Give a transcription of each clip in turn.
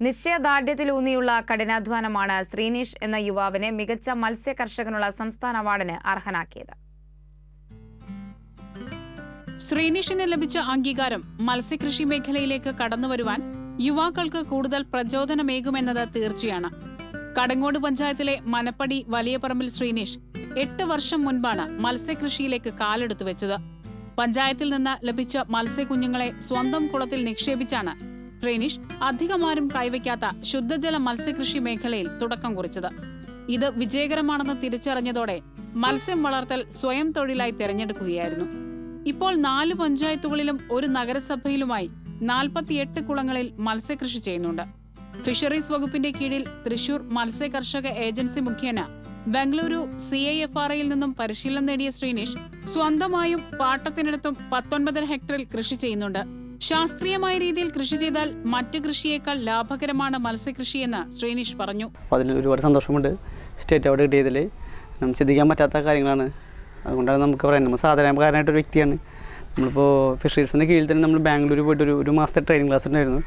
നിശ്ചയദാർഢ്യത്തിലൂന്നിയുള്ള കഠിനാധ്വാനമാണ് ശ്രീനീഷ് എന്ന യുവാവിനെ മികച്ച മത്സ്യ കർഷകനുള്ള സംസ്ഥാന അവാർഡിന് അർഹനാക്കിയത്. ശ്രീനിഷിന് ലഭിച്ച അംഗീകാരം മത്സ്യകൃഷി മേഖലയിലേക്ക് കടന്നുവരുവാൻ യുവാക്കൾക്ക് കൂടുതൽ പ്രചോദനമേകുമെന്നത് തീർച്ചയാണ്. കടങ്ങോട് പഞ്ചായത്തിലെ മനപ്പടി വലിയപറമ്പിൽ ശ്രീനീഷ് എട്ട് വർഷം മുൻപാണ് മത്സ്യകൃഷിയിലേക്ക് കാലെടുത്തു വെച്ചത്. പഞ്ചായത്തിൽ നിന്ന് ലഭിച്ച മത്സ്യകുഞ്ഞുങ്ങളെ സ്വന്തം കുളത്തിൽ നിക്ഷേപിച്ചാണ് ശ്രീനിഷ് അധികമാരും കൈവയ്ക്കാത്ത ശുദ്ധജല മത്സ്യകൃഷി മേഖലയിൽ തുടക്കം കുറിച്ചത്. ഇത് വിജയകരമാണെന്ന് തിരിച്ചറിഞ്ഞതോടെ മത്സ്യം വളർത്തൽ സ്വയം തൊഴിലായി തിരഞ്ഞെടുക്കുകയായിരുന്നു. ഇപ്പോൾ നാല് പഞ്ചായത്തുകളിലും ഒരു നഗരസഭയിലുമായി നാൽപ്പത്തിയെട്ട് കുളങ്ങളിൽ മത്സ്യകൃഷി ചെയ്യുന്നുണ്ട്. ഫിഷറീസ് വകുപ്പിന്റെ കീഴിൽ തൃശൂർ മത്സ്യകർഷക ഏജൻസി മുഖേന Bengaluru C I F R ഐയിൽ നിന്നും പരിശീലനം നേടിയ ശ്രീനിഷ് സ്വന്തമായും പാട്ടത്തിനടുത്തും പത്തൊൻപതര ഹെക്ടറിൽ കൃഷി ചെയ്യുന്നുണ്ട്. ശാസ്ത്രീയമായ രീതിയിൽ കൃഷി ചെയ്താൽ മറ്റു കൃഷിയേക്കാൾ ലാഭകരമാണ് മത്സ്യകൃഷിയെന്ന് ശ്രീനിഷ് പറഞ്ഞു. അതിൽ ഒരുപാട് സന്തോഷമുണ്ട്. സ്റ്റേറ്റ് അവാർഡ് കിട്ടിയതിൽ നമുക്ക് ചിന്തിക്കാൻ പറ്റാത്ത കാര്യങ്ങളാണ്. അതുകൊണ്ടാണ് നമുക്ക് പറയാൻ നമ്മൾ സാധാരണക്കാരനായിട്ടൊരു വ്യക്തിയാണ്. നമ്മളിപ്പോൾ ഫിഷറീസിന്റെ കീഴിൽ തന്നെ നമ്മൾ ബാംഗ്ലൂർ പോയിട്ട് ഒരു ഒരു മാസത്തെ ട്രെയിനിങ് ക്ലാസ് ഉണ്ടായിരുന്നു.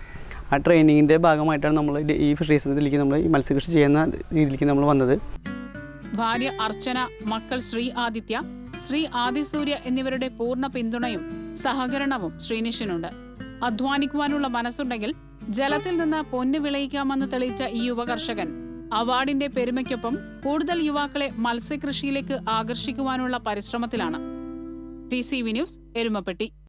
ആ ട്രെയിനിങ്ങിന്റെ ഭാഗമായിട്ടാണ് നമ്മൾ ഈ ഈ ഫിഷറീസിലേക്ക് നമ്മൾ ഈ മത്സ്യകൃഷി ചെയ്യുന്ന രീതിയിലേക്ക് നമ്മൾ വന്നത്. ഭാര്യ അർച്ചന മക്കൾ ശ്രീ ആദിത്യ ശ്രീ ആദിസൂര്യ എന്നിവരുടെ പൂർണ പിന്തുണയും സഹകരണവും ശ്രീനിഷിനുണ്ട്. അധ്വാനിക്കുവാനുള്ള മനസ്സുണ്ടെങ്കിൽ ജലത്തിൽ നിന്ന് പൊന്നു വിളയിക്കാമെന്ന് തെളിയിച്ച ഈ യുവകർഷകൻ അവാർഡിന്റെ പെരുമയ്ക്കൊപ്പം കൂടുതൽ യുവാക്കളെ മത്സ്യകൃഷിയിലേക്ക് ആകർഷിക്കുവാനുള്ള പരിശ്രമത്തിലാണ്. T C V news Erumapetty.